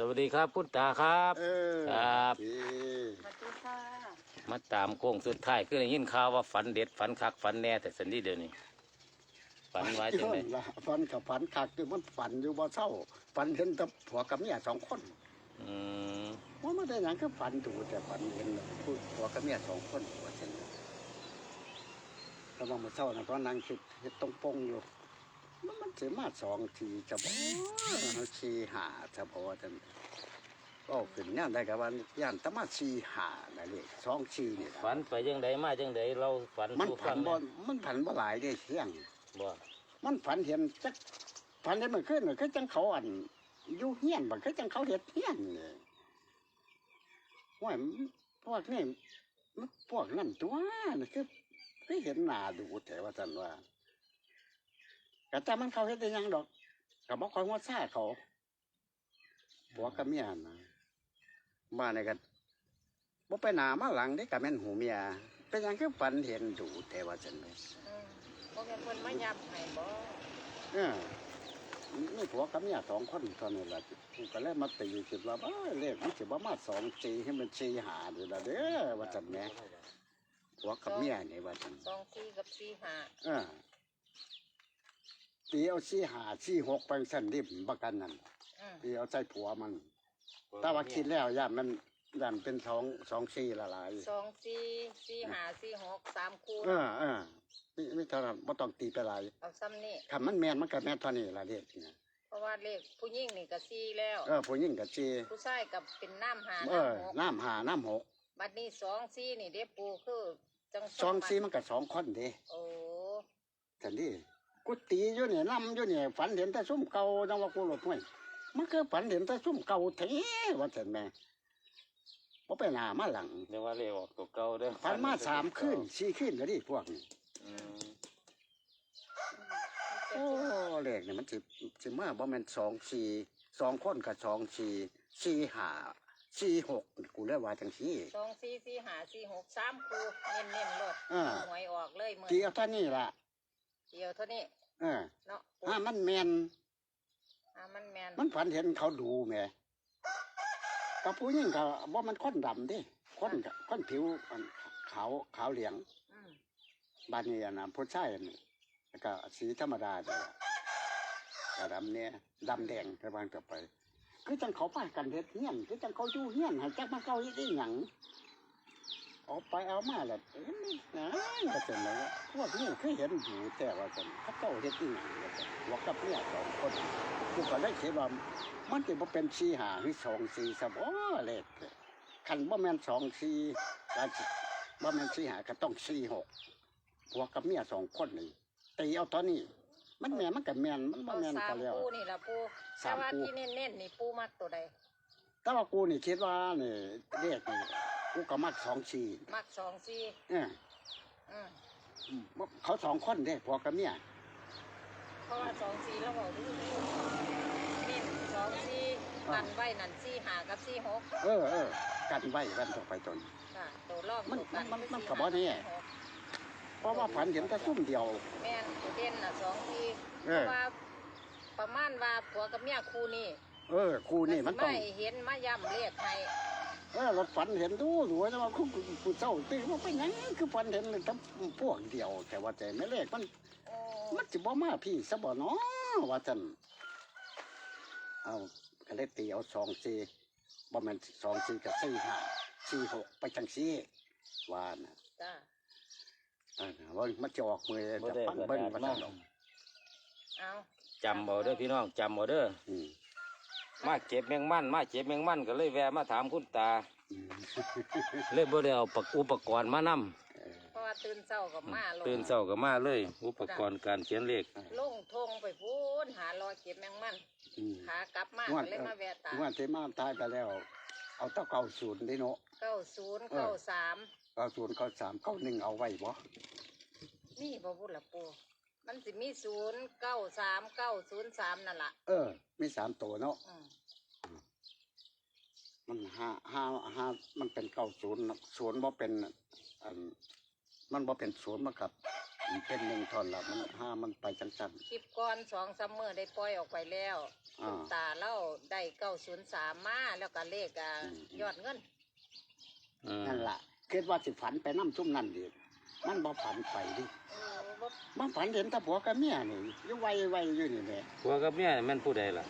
สวัสดีครับ คุณตาครับเออครับดีสวัสดีค่ะมาตามโค้งสุดท้ายคือได้ยินข่าวว่าฝันเด็ดฝันคักฝันแน่แต่สันนี้เดี๋ยวนี้ฝันไว้จังโยไดนละฝันกับฝันคักคือมันฝันอยู่บ่เศร้าฝันเห็นแต่ผัวกับเมียสองคนอืมว่าไม่ได้หยังก็ฝันดูแต่ฝันเห็นผู้ผัวกับเมียสองคนว่าจังแต่ว่าเมื่อเช้านะเพราะนางคิดเฮ็ดตรงปงอยู่ มันมันสิมาสองทีจะบ่ชีหาจะบ่ว่าจังก็ขึ้นย่านได้กับว่าย่านตะมาชีหาได้เลยสองชีนี่ล่ะฝันไปยังไดมาจังไดเราฝันมันสู่ผัฟันงบ่แหน่มันผันบ่หลายได้เที่ยง บ่มันฝันเห็นจักฝันเห็นมันขึ้นคือจังเขาอันอยู่เฮียนบ่คือจังเขาเฮ็ดเฮียนนี่ว่าพวกนี้มันพวกนั่นตัวนี่คือคือเห็นหน้าดูแต่ว่าซั่นว่า ก็แต่มันเขาเฮ็ดได้หยังดอกก็บ่ค่อยงดซ่าเขาผัวกับเมียน่ะบ้านนี่ก็บ่ไปหน้ามาหลังเด้ก็แม่นหูเมียเป็นหยังคือฝันเห็นดูแต่ว่าซั่นเลยอืมพวกเป็นคนมายำให้บ่เออนี่ผัวกับเมียสองคนเท่านั้นแหละกูก็เลยมาตีคิดว่าเอ้ยเลขมันสิบ่มาสองจีให้มันจีหาดูละเด้อว่าจันแหม่ผัวกับเมียนี่ว่าจันสองสี่กับสี่ห้าเออ ตีเอาสี่หาสี่หกไปสั่นดิบประกันนั่นอืมตีเอาใจผัวมันแต่ว่าคิดแล้วย่ามันย่ามันเป็นสองสองสี่ละลายสองสี่สี่ห้าสี่หกสามคูณเออเออไม่ไม่เท่านั้นบ่ต้องตีไปหลายเอาซ้ำนี่คำมันแมนมันก็แมนเท่านี้ละเด็กนี่เพราะว่าเลขผู้หญิงนี่ก็สี่แล้วเออผู้หญิงกับจีผู้ชายกับเป็นน้ำหาเออน้ำหกน้ำหาน้ำหกบัดนี้สองสี่นี่เด้ปูคือจังสองสี่มันก็สองคนเด้โอ้ฉันดิ กูตีอยู่เนี่ยนำอยู่เนี่ยฝันเห็นแต่ซุ่มเก่าจังว่ากูหลบห้วยมันคือฝันเห็นแต่ซุ่มเก่าแท้ว่าฉันแม่บ่ไปหน้ามาหลังเดี๋ยวว่าเลขออกตัวเก่าเด้อฝันมาสามคืนสี่คืนก็ดิพวกนี้อืมโอ้เลขเนี่ยมันสิสิมาบ่แม่นสองสี่สองคนกับสองสี่สี่ห้าสี่หกกูเลยว่าจังซี่สองสี่สี่ห้าสี่หกสามคูเน้นเน้นๆรถอ่าหวยออกเลยมือตีเอาเท่านี้ล่ะเดียวเท่านี้ เออเนาะปูถ้ามันแม่นอ่ามันแมนมันฝันเห็นเขาดูแหม่กับผู้หญิงก็ว่ามันค้นดำเดิค้นก็ค้นผิวอันขาวขาวเหลืองอืมบ้านนี้อะนะผู้ชายอันนี้แล้วก็สีธรรมดาแต่ว่าก็ดำเนี่ยดำแดงไปวางต่อไป คือจังเขาป้ากันเฮ็ดเฮียนคือจังเขาอยู่เฮียนให้จักมาเก้าอีได้หยัง เอาไปเอามาแล้วเอ้ยนะก็เป็นแล้วพวกนี้เคยเห็นอยู่แต่ว่าจังเขาเจ้าเฮ็ดอีหยังว่ากับเมียสองคนกูก็เลยคิดว่ามันจะบ่เป็นสี่หาหรือสองสี่ซะบ่เลขคันบ่แม่นสองสี่ก็สิบ่แม่นสี่หาก็ต้องสี่หกผัวกับเมียสองคนนี่ตีเอาตอนนี้ มันแม่นมันกับแม่นมันบ่าแม่นก็แล้วปูนี่ละปูสามว่าคู่ที่เน้นๆนี่ปูมักตัวใดแต่ว่ากูนี่คิดว่านี่เลขนี่ กูก็มักสองชีมักสองสี่เอออืมอืมเขาสองคนเด้ผัวกับเมียเพราะว่าสองสี่แล้วบอกดูนี่นี่สองสี่กันไว้นั่นสี่หากับสี่หกเออเออกันไว้กันต่อไปจนค่ะตัวลอกมันตัวกันมันมันสี่ก็บ่แน่สี่หกเพราะว่าฝันเห็นแต่ซุ่มเดียว แม่นตัวเด่นน่ะสองสี่เอเพอราะว่าประมาณว่าผัวกับเมียคู่นี่เออครูนี่มันต้องไม่เห็นมาย้ำเลขให้ เออรถฝันเห็นดูดูแต่ว่าคุณผู้เจ้าตื่นว่าเป็นหยังคือฝันเห็นแต่พวกเดียว แต่ว่าใจไม่เลขมันโอ้มันจะบ่มาพี่ซะบ่เนาะว่าจันเอาก็เลยตีเอาสองสี่บ่แม่นสองสี่กับสี่ห้าสี่หกไปจังสี่ว่านะจ้าเออว่ามันจะออกมือบ่จะได้ปั้นกระเบิ้งดาษ ว่ามาจันดอกเอา จำเอาเด้อพี่น้องจำเอาเด้อ อืม มาเก็บแมงมันมาเก็บแมงมันก็เลยแวะมาถามคุณตาอืมเลยบ่ได้เอาปกอุปกรณ์มานำเออเพราะว่าตื่นเช้ากับมาลงตื่นเช้าก็มาเลย อุปกรณ์การเขียนเลขลงทงไปพูนหารอยเก็บแมงมันอืมขากลับมาม่วนก็เลยมาแวะตาเมื่อที่มาตายไปแล้ว เอาเต้าเก่าศูนย์ได้เนาะเก้าศูนย์เก้าสามเก้าศูนย์เก้าสามเก้าหนึ่งเอาไว้บ่นี่บ่พูดละปู มันสิมีศูนย์เก้าสามเก้าศูนย์สามนั่นล่ะเออ มีสามตัวเนาะอืมมันห้าห้าห้ามันเป็นเก้าศูนย์ศูนย์บ่เป็นอันมันบ่เป็นศูนย์มากับมันเป็นหนึ่งท่อนละมันห้ามันไปจังจันคลิปก่อนสองซัมเมอร์ได้ปล่อยออกไปแล้วอ่าคุณตาเล่าได้ได้เก้าศูนย์สามมาแล้วก็เลขอะอืม ยอดเงินอืมนั่นล่ะคิดว่าสิฝันไปน้ำซุ่มนั่นดิมันบ่ฝันไปดิ เออบ่ มันฝันเห็นแตะผัวกับเมียนี่อยู่ไวไวๆอยู่นี่แหละผัวกับเมียแม่นผู้ใดล่ะ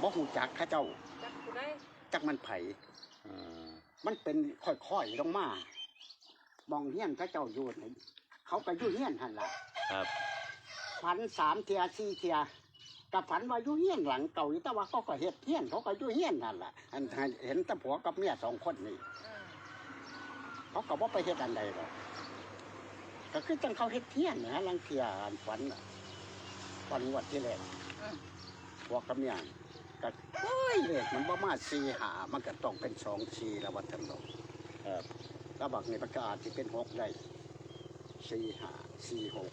บ่หูจักเข้าเจ้าจักผู้ใดจักมันไผอืมมันเป็นค่อยๆลงมามองเฮียนเข้าเจ้าอยู่นี่เขาก็อยู่เฮียนหันล่ะครับฝันสามเทียสี่เทียกับฝันว่าอยู่เฮียนหลังเก่าอยู่แต่ว่าเขาก็เฮ็ดเฮียนเขาก็อยู่เฮียนนั่นล่ะอันเห็นแตะผัวกับเมียสองคนนี่อืมเขาก็บ่ไปเฮ็ดอันใดหรอก ก็คือจังเขาเฮ็ดเฮียนนะลังเทียอันฝันน่ะฝันงวดที่แล้วอืมผัวกับเมียก็เอ้ยเลขมันบ่มาสี่หามันก็ต้องเป็นสองสี่แล้วว่าท่านบอกครับแล้วบักนี่มันก็อาจจะเป็นหกได้สี่หาสี่หก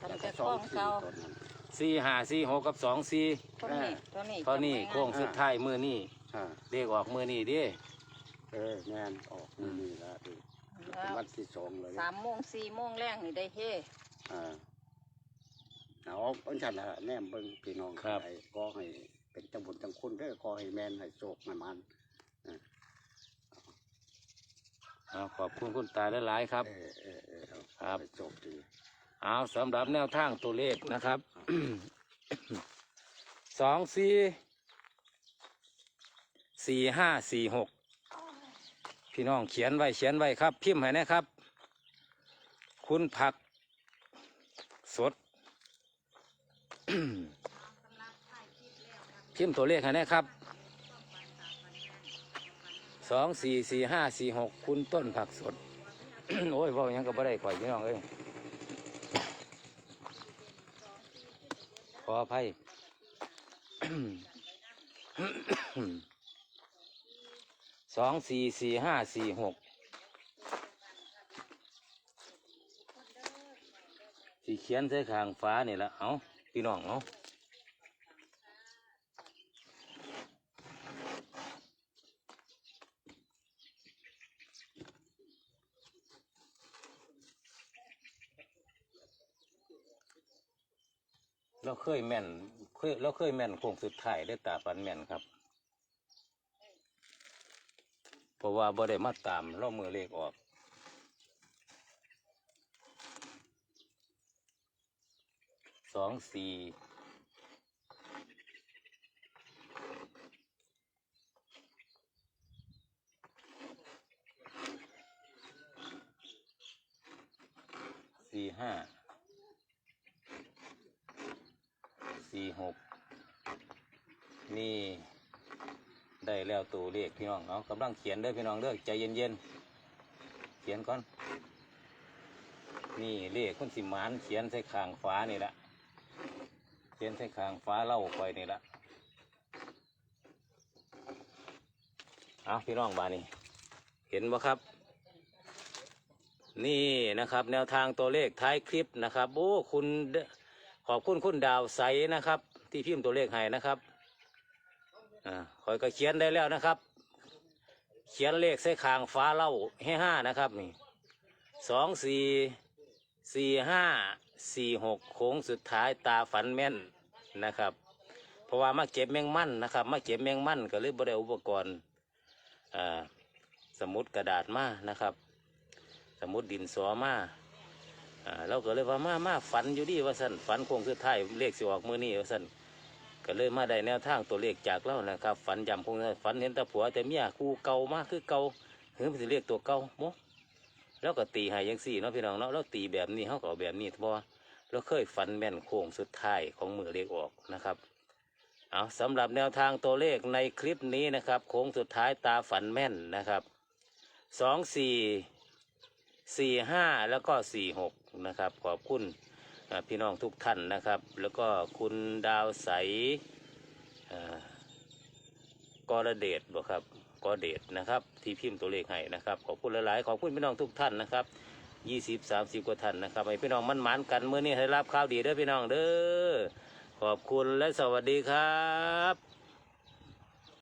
คันแล้วจะก็คสอล้องงสี่เก่าตัวนั้น สี่ห้าสี่หกกับสองสี่เท่านี้เท่านี้เท่านี้จำไว้โค้งสุดท้ายมือนี่อ่าเรียกออกมือนี่เดิ เออแม่นออกนี่นี่ละดิแล้ เป็นววันที่สองเลยสามโมงสี่โมงแรงนี่ได้เฮอ่าเอาอันฉันละแนมเบิ่งพี่น้องไอ้ก็ให้เป็นจังบุญจังคุณเด้อขอให้แม่นให้โชคให้มันเอาขอบคุณคุณตาหลายๆครับ เออเออเออเอาครับ ให้โชคดีเอาสำหรับแนวทางตัวเลขนะครับ สองสี่สี่ห้าสี่หก พี่น้องเขียนไว้เขียนไว้ครับ พิมพ์ให้นะครับ คุณผักสด พิมพ์ตัวเลขให้นะครับสองสี่สี่ห้าสี่หกคุณต้นผักสด โอ้ยว่ายังก็บ่ได้ข่อยพี่น้องเอ้ยขออภัย สองสี่สี่ห้าสี่หกสีเขียนใส่ขางฟ้านี่ละเอาพี่น้องเอาเราเคยแม่นเคยเราเคยแม่นโค้งสุดท้ายได้ตาปันแม่นครับ เพราะว่าบ่ได้มาตามเรามือเลขออก สองสี่สี่ห้าสี่หกนี่ ได้แล้วตัวเลขพี่น้องเอากำลังเขียนเด้อพี่น้องเด้อใจเย็นๆเขียนก่อน นี่เลขคุณสิมานเขียนใส่ขางฟ้านี่แหละเขียนใส่ขางฟ้าเล่าไปนี่ละเอาพี่น้องบานี่เห็นบ่ครับ นี่นะครับ แนวทางตัวเลขท้ายคลิปนะครับโอ้คุณขอบคุณคุณดาวใสนะครับ ที่พิมพ์ตัวเลขให้นะครับ อ่อยก็เขียนได้แล้วนะครับ เขียนเลขใส่คางฟ้าเล่าให้ห้านะครับนี่สองสี่สี่ห้าสี่หกโค้งสุดท้ายตาฝันแม่นนะครับ เพราะว่ามาเก็บแมงมันนะครับ มาเก็บแมงมันก็เลยบริอุปกรณ์สมุดกระดาษมานะครับ สมุดดินสอมาเราก็เลยว่ามามาฝันอยู่ดีว่าสันฝันโค้งสุดท้ายเลขสิออกมือนี่ว่าสัน ก็เลยมาได้แนวทางตัวเลขจากเล่านะครับ ฝันยำคงฝันเห็นตาผัวแต่เมียคู่เก่ามากคือเก่าเฮ้ยมันจะเรียกตัวเก่าโมแล้วก็ตีหายยังสี่เนาะพี่น้องเนาะเราตีแบบนี้เขาก็เอาแบบนี้เพราะว่าเราเคยฝันแม่นโค้งสุดท้ายของมือเลขออกนะครับเอาสำหรับแนวทางตัวเลขในคลิปนี้นะครับโค้งสุดท้ายตาฝันแม่นนะครับสองสี่สี่ห้าแล้วก็สี่หกนะครับขอบคุณ พี่น้องทุกท่านนะครับ แล้วก็คุณดาวใสอ่ากรเดชบ่ครับกรเดชนะครับ ที่พิมพ์ตัวเลขให้นะครับ ขอบคุณหลายๆขอบคุณพี่น้องทุกท่านนะครับยี่สิบสามสิบกว่าท่านนะครับให้พี่น้องมั่นหมานกันเมื่อนี้ให้รับข่าวดีเด้อพี่น้องเด้อขอบคุณและสวัสดีครับ